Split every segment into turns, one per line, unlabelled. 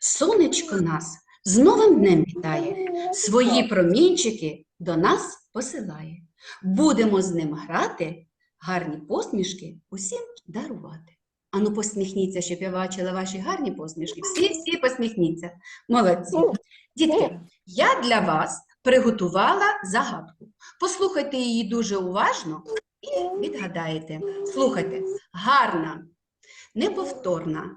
Сонечко нас з новим днем вітає, свої промінчики до нас посилає. Будемо з ним грати, гарні посмішки усім дарувати. Ану, посміхніться, щоб я бачила ваші гарні посмішки. Всі, всі посміхніться. Молодці. Дітки, я для вас приготувала загадку. Послухайте її дуже уважно і відгадаєте. Слухайте, гарна, неповторна,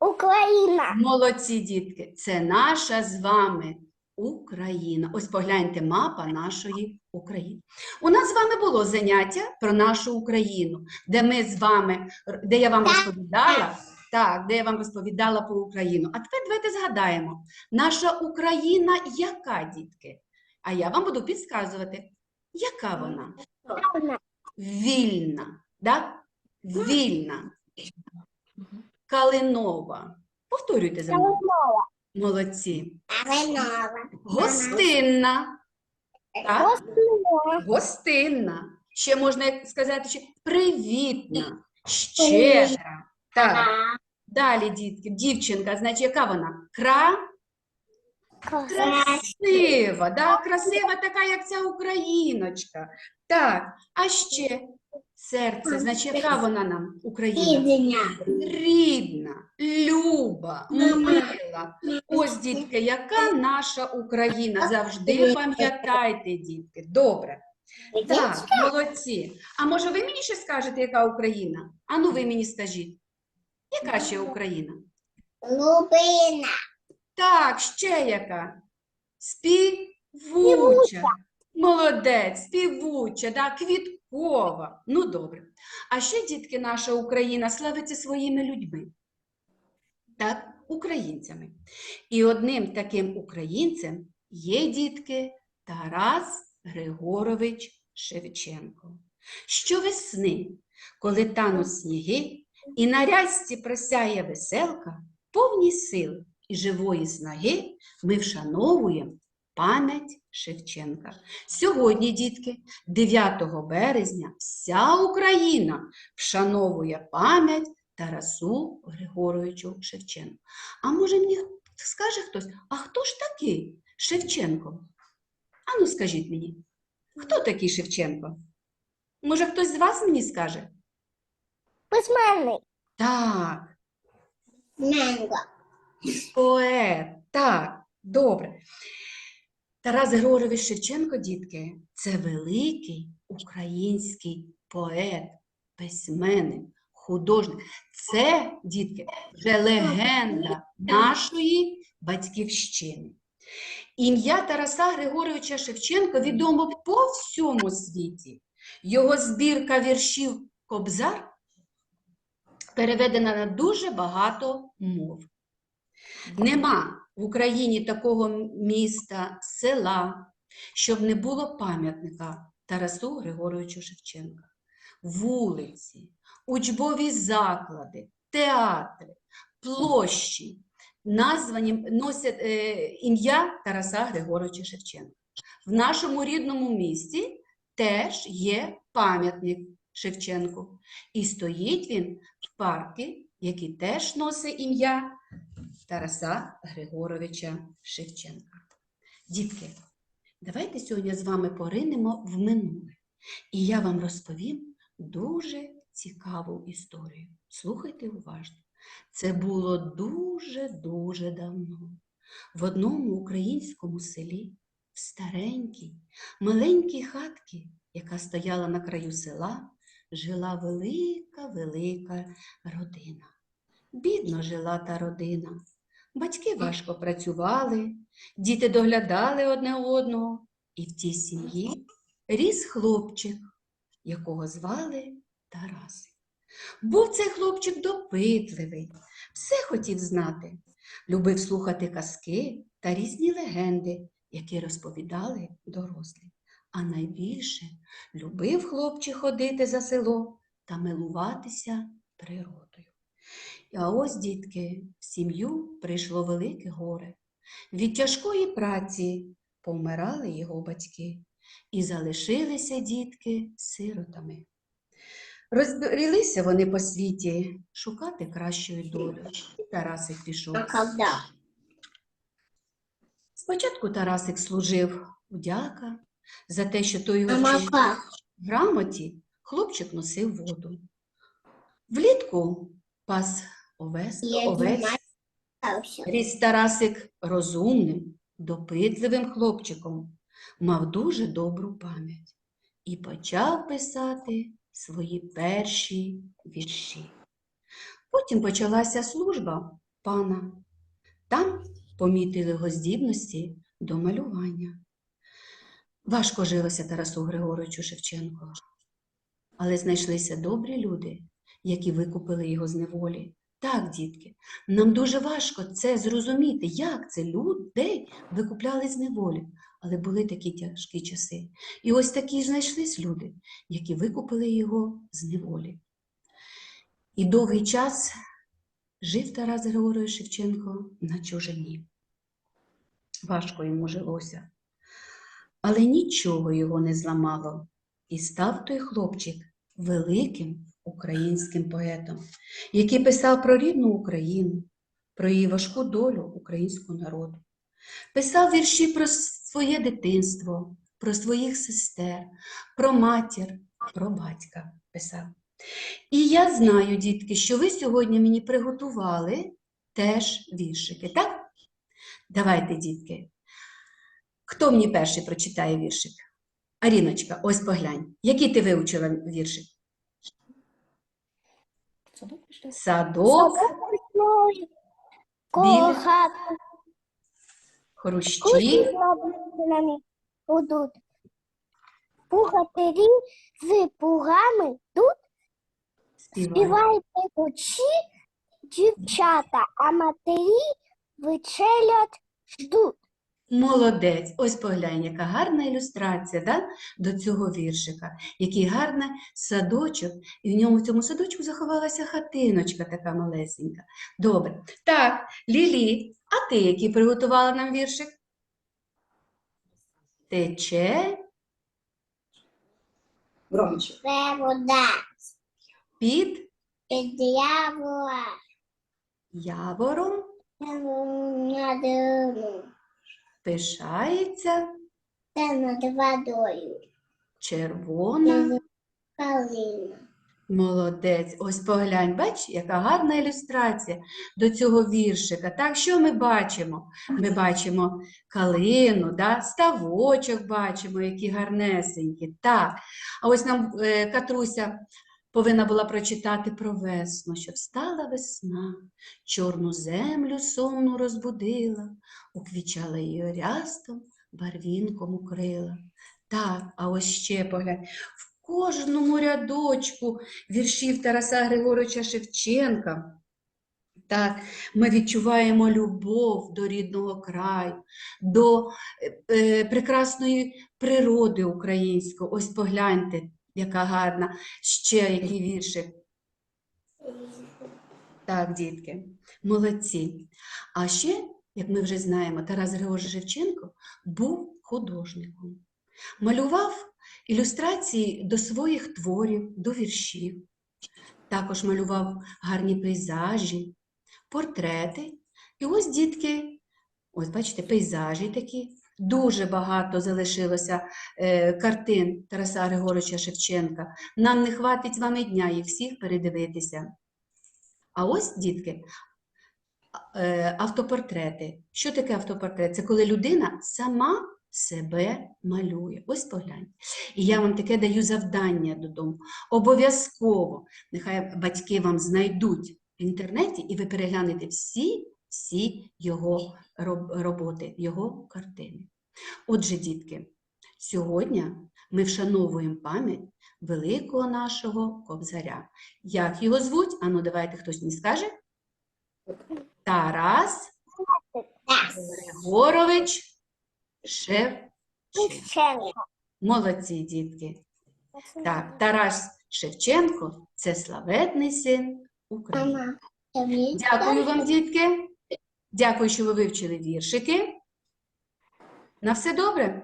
Україна.
Молодці, дітки, це наша з вами Україна. Ось погляньте мапа нашої України. У нас з вами було заняття про нашу Україну, де ми з вами, де я вам розповідала. Так, де я вам розповідала про Україну. А тепер давайте згадаємо, наша Україна яка, дітки? А я вам буду підказувати, яка вона? Вільна, да? Вільна. Калинова. Повторюйте за мною. Молодці.
Калинова.
Гостинна. Так? Гостинна. Ще можна сказати, що привітна, щедра. Так. Далі, дітки, дівчинка, значить, яка вона? Кра? Красива, да? красива така, як ця україночка. Так, а ще серце, значить, яка вона нам, Україна? Рідна, люба, мила. Ось, дітки, яка наша Україна? Завжди пам'ятайте, дітки. Добре. Так, молодці. А може ви мені ще скажете, яка Україна? Ану, ви мені скажіть. Яка ще Україна?
Лубина.
Так, ще яка? Співуча. Молодець, співуча, да, квіткова. Ну, добре. А ще, дітки, наша Україна славиться своїми людьми. Так, українцями. І одним таким українцем є, дітки, Тарас Григорович Шевченко. Щовесни, коли тануть сніги, і на рязці просяє веселка, повні сил і живої снаги ми вшановуємо пам'ять Шевченка. Сьогодні, дітки, 9 березня, вся Україна вшановує пам'ять Тарасу Григоровичу Шевченку. А може мені скаже хтось, а хто ж такий Шевченко? Ану, скажіть мені, хто такий Шевченко? Може, хтось з вас мені скаже?
Письменник.
Так,
Менго.
Поет, так, добре. Тарас Григорович Шевченко, дітки, це великий український поет, письменник, художник. Це, дітки, вже легенда нашої батьківщини. Ім'я Тараса Григоровича Шевченка відомо по всьому світі. Його збірка віршів Кобзар переведена на дуже багато мов. Нема в Україні такого міста, села, щоб не було пам'ятника Тарасу Григоровичу Шевченка. Вулиці, учбові заклади, театри, площі названі носять е, ім'я Тараса Григоровича Шевченка. В нашому рідному місті теж є пам'ятник Шевченку. І стоїть він в парку, який теж носить ім'я Тараса Григоровича Шевченка. Дітки, давайте сьогодні з вами поринемо в минуле. І я вам розповім дуже цікаву історію. Слухайте уважно. Це було дуже-дуже давно. В одному українському селі, в старенькій, маленькій хатці, яка стояла на краю села, жила велика-велика родина. Бідно жила та родина. Батьки важко працювали, діти доглядали одне одного, і в тій сім'ї ріс хлопчик, якого звали Тарасик. Був цей хлопчик допитливий, все хотів знати, любив слухати казки та різні легенди, які розповідали дорослі. А найбільше любив хлопчик ходити за село та милуватися природою. А ось, дітки, в сім'ю прийшло велике горе. Від тяжкої праці помирали його батьки, і залишилися дітки сиротами. Розбрілися вони по світі шукати кращої долі. І Тарасик пішов. Спочатку Тарасик служив удяка за те, що той його грамоті, хлопчик носив воду. Влітку пас овес,
Я
овець. Ріс Тарасик розумним, допитливим хлопчиком, мав дуже добру пам'ять і почав писати свої перші вірші. Потім почалася служба пана. Там помітили його здібності до малювання. Важко жилося Тарасу Григоровичу Шевченко, але знайшлися добрі люди, які викупили його з неволі. Так, дітки, нам дуже важко це зрозуміти, як це людей викупляли з неволі. Але були такі тяжкі часи. І ось такі знайшлись люди, які викупили його з неволі. І довгий час жив Тарас Григорович Шевченко на чужині. Важко йому жилося. Але нічого його не зламало. І став той хлопчик великим українським поетом, який писав про рідну Україну, про її важку долю українського народу. Писав вірші про своє дитинство, про своїх сестер, про матір, про батька писав. І я знаю, дітки, що ви сьогодні мені приготували теж віршики, так? Давайте, дітки. Хто мені перший прочитає віршик? Аріночка, ось поглянь. Який ти вивчила віршик? Садок,
Весною Коло
хрущі,
Кущі з будуть. Пухатирі з пугами тут.
Співай.
співайте кучі дівчата, а матері вечелять ждуть.
Молодець. Ось поглянь, яка гарна ілюстрація да, до цього віршика. Який гарний садочок, і в ньому в цьому садочку заховалася хатиночка така малесенька. Добре. Так, Лілі, а ти який приготувала нам віршик? Тече
Громче.
Це вода
під
під дьявола
явором,
римом
пишається
та над водою.
червона.
Калина.
Молодець, ось поглянь, бач, яка гарна ілюстрація до цього віршика. Так, що ми бачимо? Ми бачимо калину, да? ставочок бачимо, які гарнесенькі. Так. А ось нам е, Катруся повинна була прочитати про весну, що встала весна, чорну землю сонну розбудила, уквічала її рястом, барвінком укрила. Так, а ось ще поглянь. В кожному рядочку віршів Тараса Григоровича Шевченка. Так, ми відчуваємо любов до рідного краю, до е, е, прекрасної природи української. Ось погляньте, яка гарна, ще який віршик. Так, дітки, молодці. А ще, як ми вже знаємо, Тарас Григорович Шевченко був художником. Малював ілюстрації до своїх творів, до віршів. Також малював гарні пейзажі, портрети. І ось дітки, ось бачите, пейзажі такі. Дуже багато залишилося е, картин Тараса Григоровича Шевченка. Нам не хватить з вами дня їх всіх передивитися. А ось, дітки, е, автопортрети. Що таке автопортрет? Це коли людина сама себе малює. Ось поглянь. І я вам таке даю завдання додому. Обов'язково, нехай батьки вам знайдуть в інтернеті, і ви переглянете всі, всі його роботи, його картини. Отже, дітки, сьогодні ми вшановуємо пам'ять великого нашого кобзаря. Як його звуть? Ану, давайте хтось мені скаже. Тарас Григорович Шевченко. Молодці, дітки. Так, Тарас Шевченко це славетний син України. Дякую вам, дітки. Дякую, що ви вивчили віршики. На все добре.